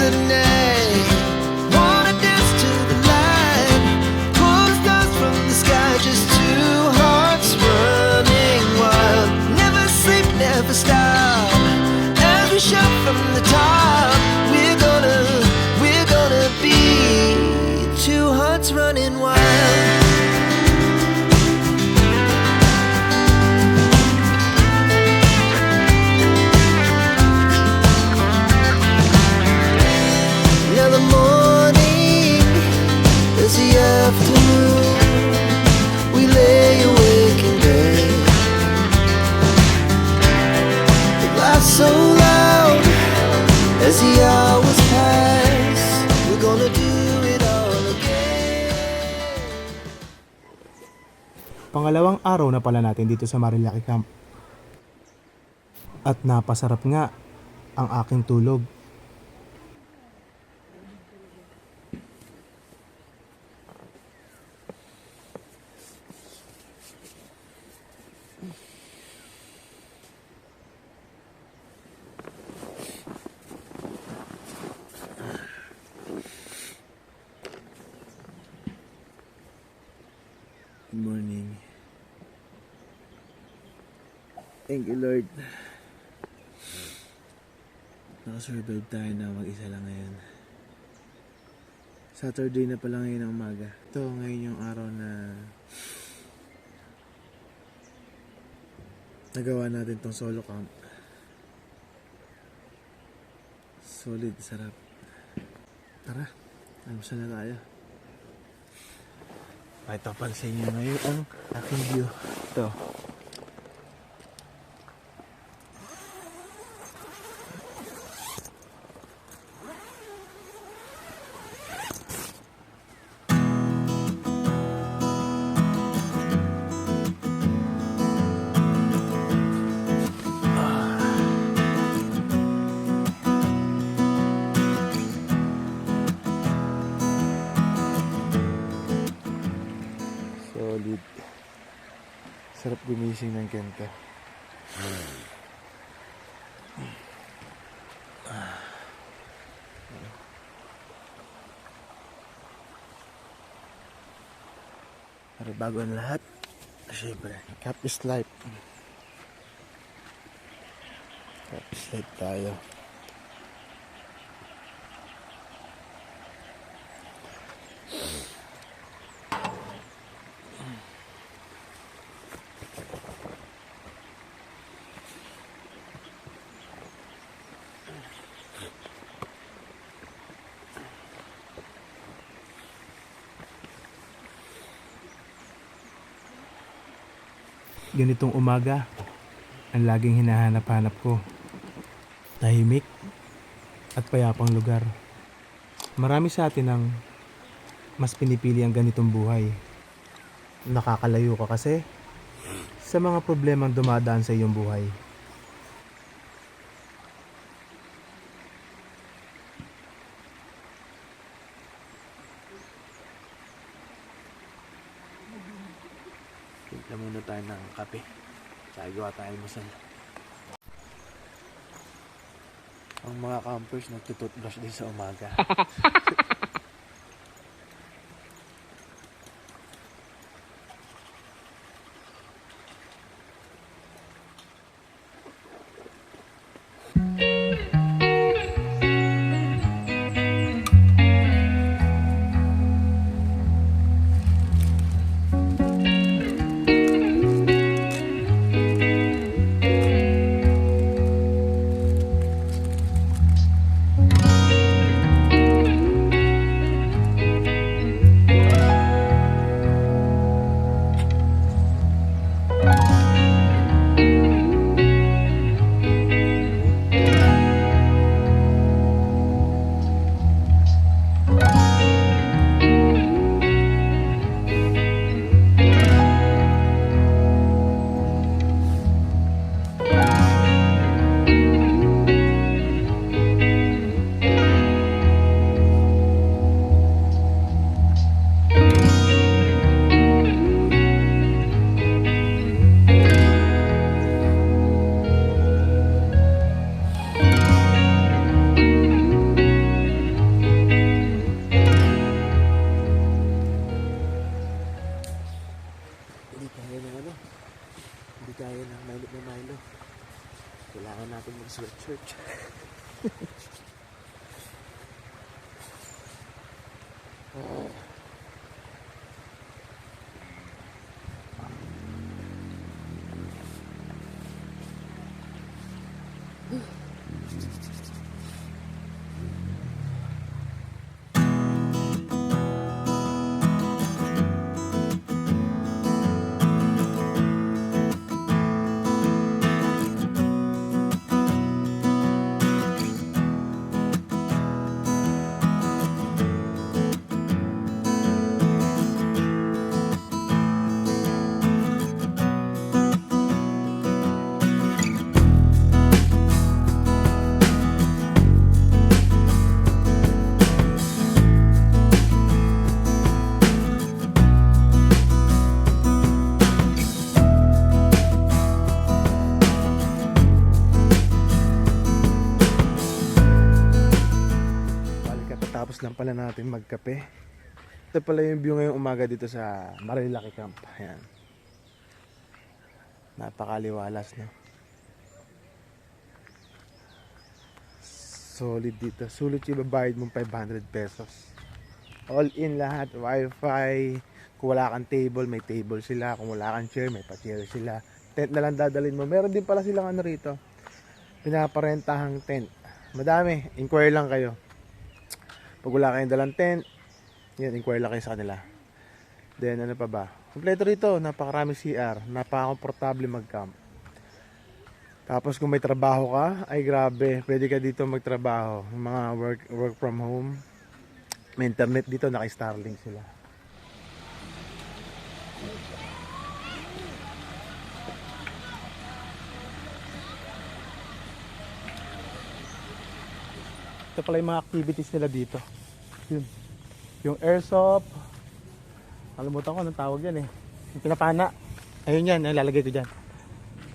The night, Pangalawang araw na pala natin dito sa Marilaki Camp. At napasarap nga ang aking tulog. Good morning. Thank you, Lord. Nakasurvive tayo na mag-isa lang ngayon. Saturday na pala ngayon ang umaga. Ito, ngayon yung araw na nagawa natin tong solo camp. Solid, sarap. Tara, almusal na tayo. Pakita pa sa inyo ngayon ang aking view. Ito. Sarap gumising ng kenta. Pero bago ang lahat, syempre, cap is life. Cap is life tayo. Ganitong umaga, ang laging hinahanap-hanap ko. Tahimik at payapang lugar. Marami sa atin ang mas pinipili ang ganitong buhay. Nakakalayo ka kasi sa mga problemang dumadaan sa iyong buhay. Timpla muna tayo ng kape. Tsaka gawa tayo masal. Ang mga campers nagtututbrush din sa umaga. Balik pala natin magkape. Ito pala yung view ngayong umaga dito sa Marilaki Camp. Ayan. Napakaliwalas, no? Solid dito. Sulit yung babayad mong 500 pesos. All in lahat. Wi-Fi. Kung wala kang table, may table sila. Kung wala kang chair, may pa-chair sila. Tent na lang dadalhin mo. Meron din pala silang ano rito. Pinaparentahang tent. Madami. Inquire lang kayo. Pag wala kayong dalang tent, yan, inquire lang kayo sa kanila. Then, ano pa ba? Kompleto rito, napakarami CR, napaka-komportable mag-camp. Tapos kung may trabaho ka, ay grabe, pwede ka dito magtrabaho. Mga work, work from home, may internet dito, naka-Starlink sila. Ito pala yung mga activities nila dito. Yun. Yung airsoft. Kalimutan ko anong tawag yan eh. Yung pinapana. Ayun yan, nalalagay ko dyan.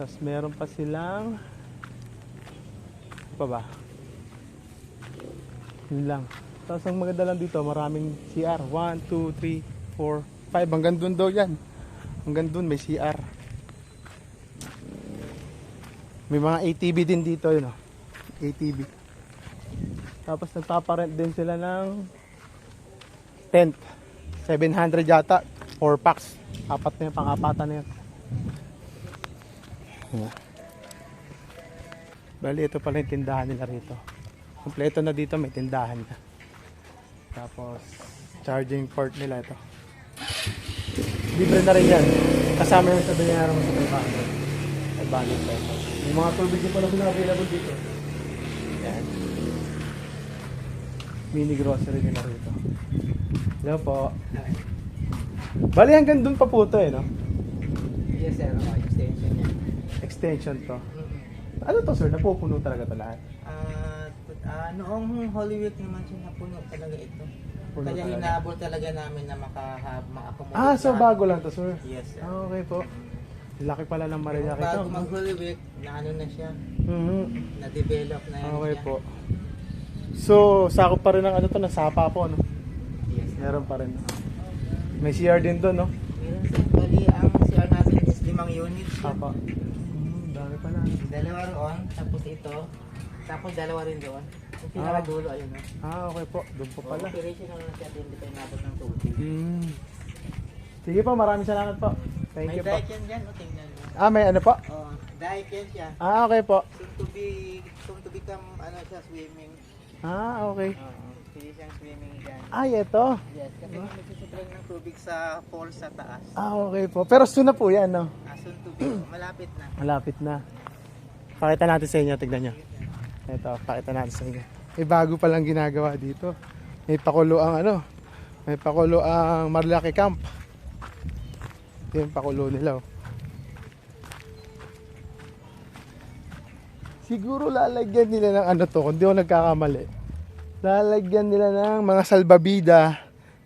Tapos meron pa silang ano pa ba? Yun lang. Tapos ang maganda lang dito, maraming CR. 1, 2, 3, 4, 5. Hanggang dun daw yan. Hanggang dun may CR. May mga ATV din dito, yun oh. ATV. Tapos nagpaparent din sila ng tent. 700 yata. 4 packs. Apat na yun, pang-apatan na yun. Bali, ito pala yung tindahan nila rito. Kompleto na dito, may tindahan na. Tapos, charging port nila ito. Libre na rin yan. Kasama yung sa binayaran mo sa 500. 500 pesos. Yung mga tubig din pala available dito. Yan mini grocery nila rito. Hello po. Bali hanggang dun pa po to eh, no? Yes sir, okay, extension niya. Extension to. Ano to sir? Napupuno talaga to lahat? Ah, ah, noong Holy Week naman siya napuno talaga ito. Puno Kaya talaga. hinabol talaga namin na makahab, ma-accommodate. Ah, so bago lang to sir? Yes sir. Ah, okay po. Laki pala ng Marilaki bago to. mag Holy Week, na ano na siya, Mhm. na-develop na yan Okay siya. po. So, sakop pa rin ng ano to, ng sapa po, no? Yes. Meron pa rin. May CR din doon, no? Meron sir, bali ang CR natin is limang units. Sapa. Hmm, dami pala. Dalawa roon, tapos ito, tapos dalawa rin doon. Yung pinakadulo, ayun no. Ah, okay po. Doon po pala. Operational na siya, hindi tayo nabot ng tubig. Hmm. Sige po, maraming salamat po. Thank May you po. yan dyan, no? tingnan mo. Ah, may ano po? Oh, yan siya. Ah, okay po. Soon to be, soon to become, ano siya, swimming. Ah, okay. Oo, pwede siyang swimming dyan. Ay, ito. Yes, kasi nagsisupply ng tubig sa falls sa taas. Ah, okay po. Pero soon na po yan, no? Ah, soon to be, malapit na. Malapit na. Pakita natin sa inyo, tignan nyo. Ito, pakita natin sa inyo. May bago palang ginagawa dito. May pakulo ang ano, may pakulo ang Marlaki Camp. Ito yung pakulo nila. oh. Siguro lalagyan nila ng ano to, kung di ako nagkakamali. Lalagyan nila ng mga salbabida.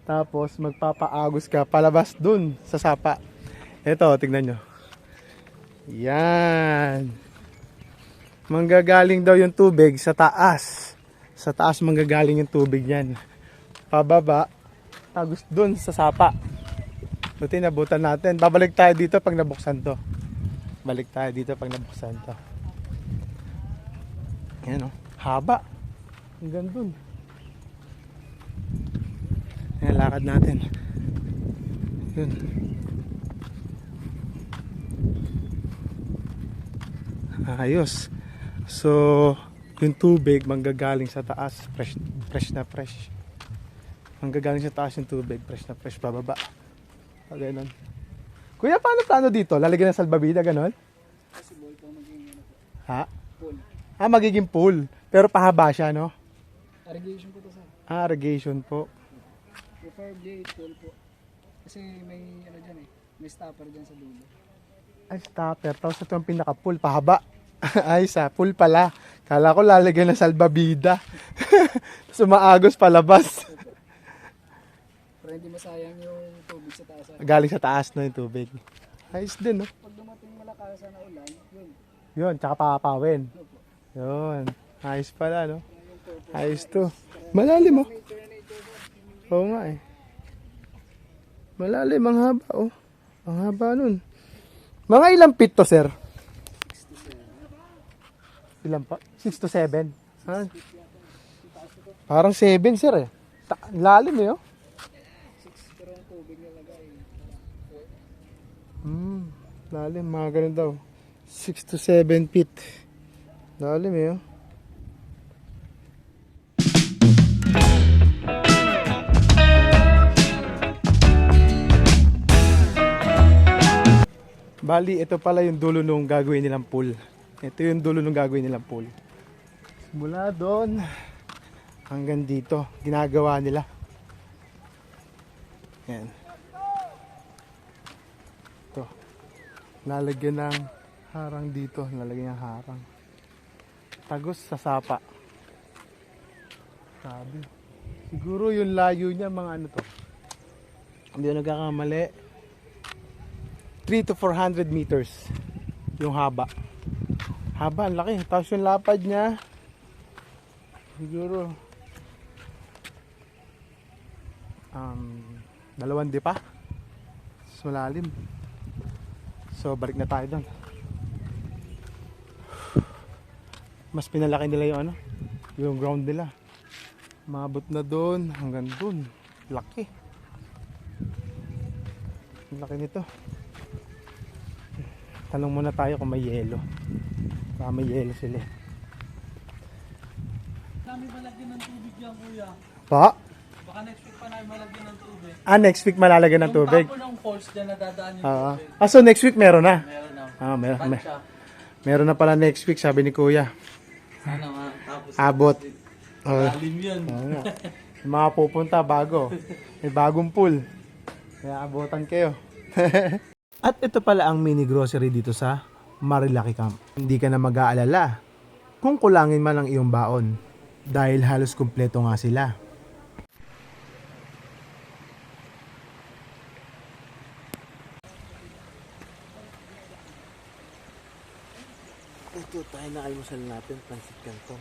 Tapos magpapaagos ka palabas dun sa sapa. Ito, tignan nyo. Yan. Manggagaling daw yung tubig sa taas. Sa taas manggagaling yung tubig yan. Pababa, tagos dun sa sapa. Buti nabutan natin. Babalik tayo dito pag nabuksan to. Balik tayo dito pag nabuksan to. Ayan o. Haba. Hanggang dun. Ayan, lakad natin. Yun. Ayos. So, yung tubig manggagaling sa taas, fresh, fresh na fresh. Manggagaling sa taas yung tubig, fresh na fresh, pababa. O, ganun. Kuya, paano plano dito? Lalagyan ng salbabida, ganon? Ha? Ah, magiging pool. Pero pahaba siya, no? Irrigation po to sir. Ah, irrigation po. Preferably 12 po. Kasi may ano dyan eh. May stopper dyan sa dulo. Ay, stopper. Tapos ito ang pinaka-pool, pahaba. Ay, sa pool pala. Kala ko lalagyan ng salbabida. Sumaagos palabas. Para hindi masayang yung tubig sa taas. sir. Galing sa taas na yung tubig. Ayos din, no? Pag dumating malakasan na ulan, yun. Yun, tsaka papawin. Po. Yun. Ayos pala, no? Ayos to. Malalim, oh. Oo nga, eh. Malalim, ang haba, oh. Ang haba nun. Mga ilang feet to, sir? Ilan pa? 6 to 7? Ha? Parang 7, sir, eh. Ta- lalim, eh, oh. Hmm, lalim, mga ganun daw. 6 to 7 feet. Lalim eh, oh. Bali, ito pala yung dulo nung gagawin nilang pool. Ito yung dulo nung gagawin nilang pool. Mula doon hanggang dito, ginagawa nila. Yan. Ito. Lalagyan ng harang dito. Lalagyan ng harang. Tagos sa sapa. Sabi. Siguro yung layo niya mga ano to. Hindi ako nagkakamali. 3 to 400 meters yung haba. Haba, ang laki. Tapos yung lapad niya, siguro, um, dalawang di pa. Mas malalim. So, balik na tayo doon. Mas pinalaki nila yung ano, yung ground nila. Mabot na doon, hanggang doon. Laki. Laki nito. Tanong muna tayo kung may yelo. Baka may yelo sila. Kami malagyan ng tubig yan, kuya. Pa? Baka next week pa namin malagyan ng tubig. Ah, next week malalagyan ng tubig. Yung tapo ng falls dyan nadadaan yung Ah, tubig. ah, so next week meron na. Meron na. Ah, meron, mer- meron na pala next week, sabi ni Kuya. Sana nga. Tapos Abot. Oh, lalim yun. oo nga. Yung mga pupunta bago. May bagong pool. Kaya abutan kayo. At ito pala ang mini grocery dito sa Marilaki Camp. Hindi ka na mag-aalala kung kulangin man ang iyong baon dahil halos kumpleto nga sila. Ito tayo na almusal natin, pansit canton.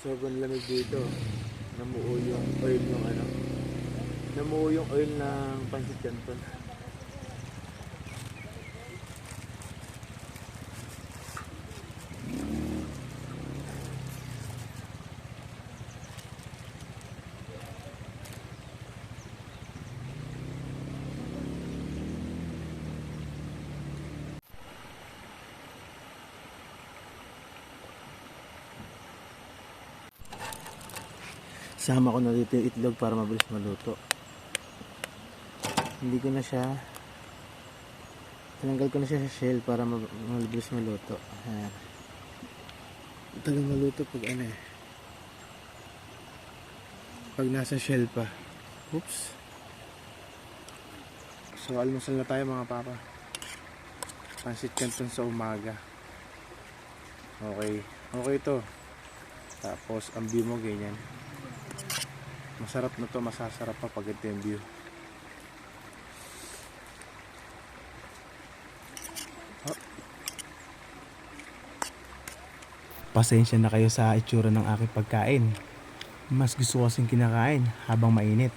sobrang lamig dito. Namuo yung oil ng ano. Namuo yung oil ng pansit canton. Sama ko na dito yung itlog para mabilis maluto. Hindi ko na siya tinanggal ko na siya sa shell para ma- mabilis maluto. Ayan. Tagal maluto pag ano eh. Pag nasa shell pa. Oops. So almusal na tayo mga papa. Pansit canton sa umaga. Okay. Okay to. Tapos ang view mo ganyan. Masarap na to, masasarap pa pag ito yung view. Pasensya na kayo sa itsura ng aking pagkain. Mas gusto kasing kinakain habang mainit.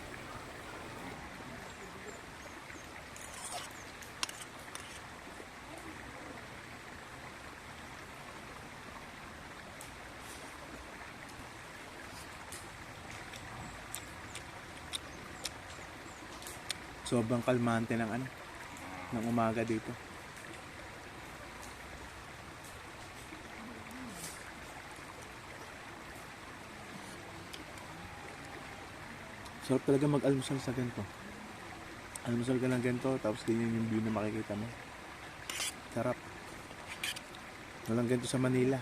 Sobrang kalmante ng ano, ng umaga dito. Sarap talaga mag-almusal sa ganito. Almusal ka ng ganito, tapos ganyan yung view na makikita mo. Sarap. Walang ganito sa Manila.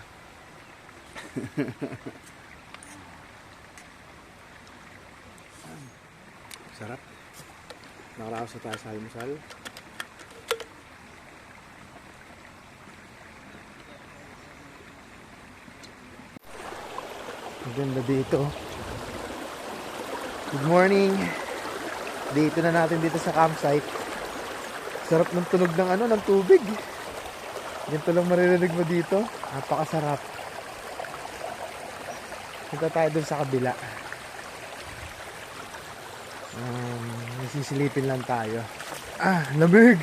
Sarap. Nakaraos na tayo sa almusal. Ang ganda dito. Good morning. Dito na natin dito sa campsite. Sarap ng tunog ng ano, ng tubig. Ganito lang maririnig mo dito. Napakasarap. Punta tayo dun sa kabila. Um, nasisilipin lang tayo. Ah, lamig!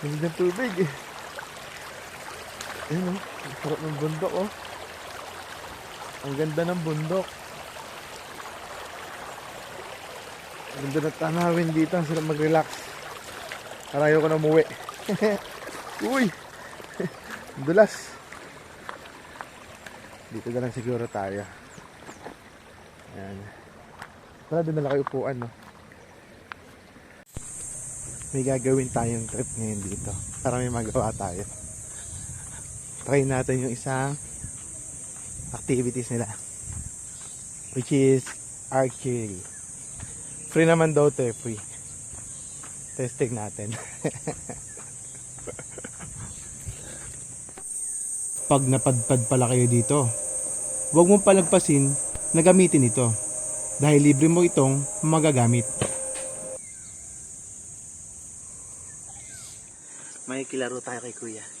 Lamig ng tubig. Ayun oh, sarap ng bundok oh. Ang ganda ng bundok. Ang ganda ng tanawin dito. Ang sarap mag-relax. Para ayoko na umuwi. Uy! Dulas. Dito na lang siguro tayo. Ayan. Lang kayo upuan, no? May gagawin tayong trip ngayon dito. Para may magawa tayo. Try natin yung isang activities nila which is archery free naman daw to eh, free testing natin Pag napadpad pala kayo dito, huwag mong palagpasin na gamitin ito dahil libre mo itong magagamit. may kilaro tayo kay kuya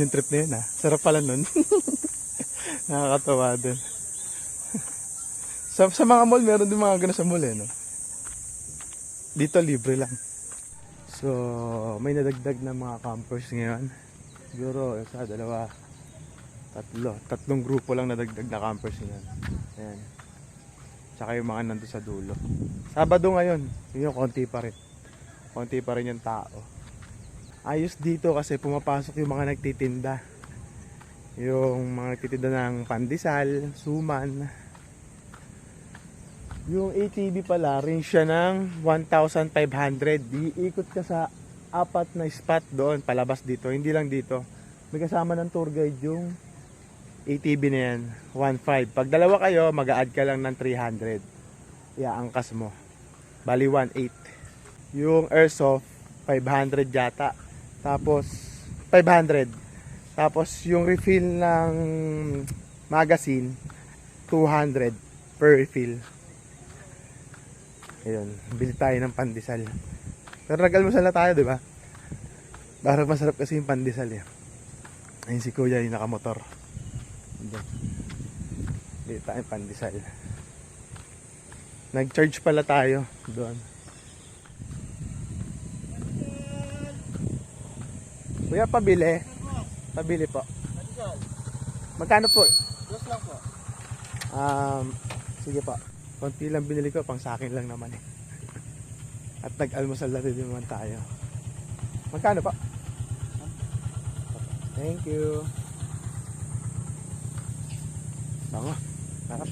din yung trip na yun ah. Sarap pala nun. Nakakatawa din. sa, sa mga mall, meron din mga ganun sa mall eh, no? Dito libre lang. So, may nadagdag na mga campers ngayon. Siguro, isa, dalawa, tatlo. Tatlong grupo lang nadagdag na campers ngayon. Ayan. Tsaka yung mga nandun sa dulo. Sabado ngayon, yun konti pa rin. Konti pa rin yung tao ayos dito kasi pumapasok yung mga nagtitinda. Yung mga nagtitinda ng pandesal, suman. Yung ATV pala, rin siya ng 1,500. Iikot ka sa apat na spot doon, palabas dito. Hindi lang dito. May kasama ng tour guide yung ATV na yan, 1,500. Pag dalawa kayo, mag-a-add ka lang ng 300. Iaangkas mo. Bali 1,800. Yung airsoft, 500 yata. Tapos 500. Tapos yung refill ng magazine 200 per refill. Ayun, bili tayo ng pandesal. Pero nag-almusal na tayo, di ba? Parang masarap kasi yung pandesal eh. Ayun si Kuya yung nakamotor. Dito tayong pandesal. Nag-charge pala tayo doon. Kuya, pabili. Pabili po. Magkano po? Plus lang po. Um, sige po. Konti lang binili ko, pang sa akin lang naman eh. At nag-almusal na rin naman tayo. Magkano pa? Thank you. Bango. Sarap.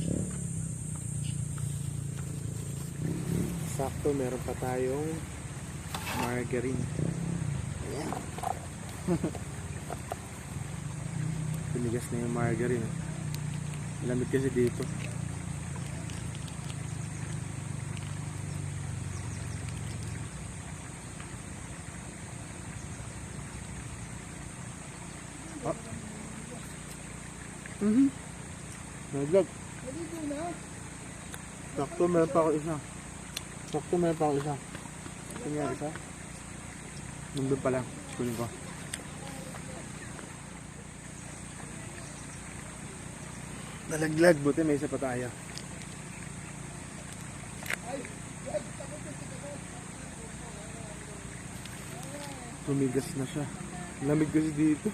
Sakto, meron pa tayong margarine. Ayan. Pinigas na yung margarine. eh. Lamig kasi dito. Oh. Mhm. Naglag. Sakto meron pa ako isa. Sakto meron pa ako isa. Kanya isa. Nandun pala. Kunin ko. Nalaglag. Buti may isa pa tayo. Tumigas na siya. Lamig kasi dito.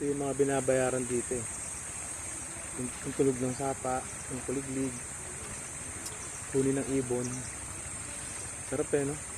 Ito yung mga binabayaran dito eh. Yung, yung tulog ng sapa, yung kuliglig, huli ng ibon. Sarap eh no?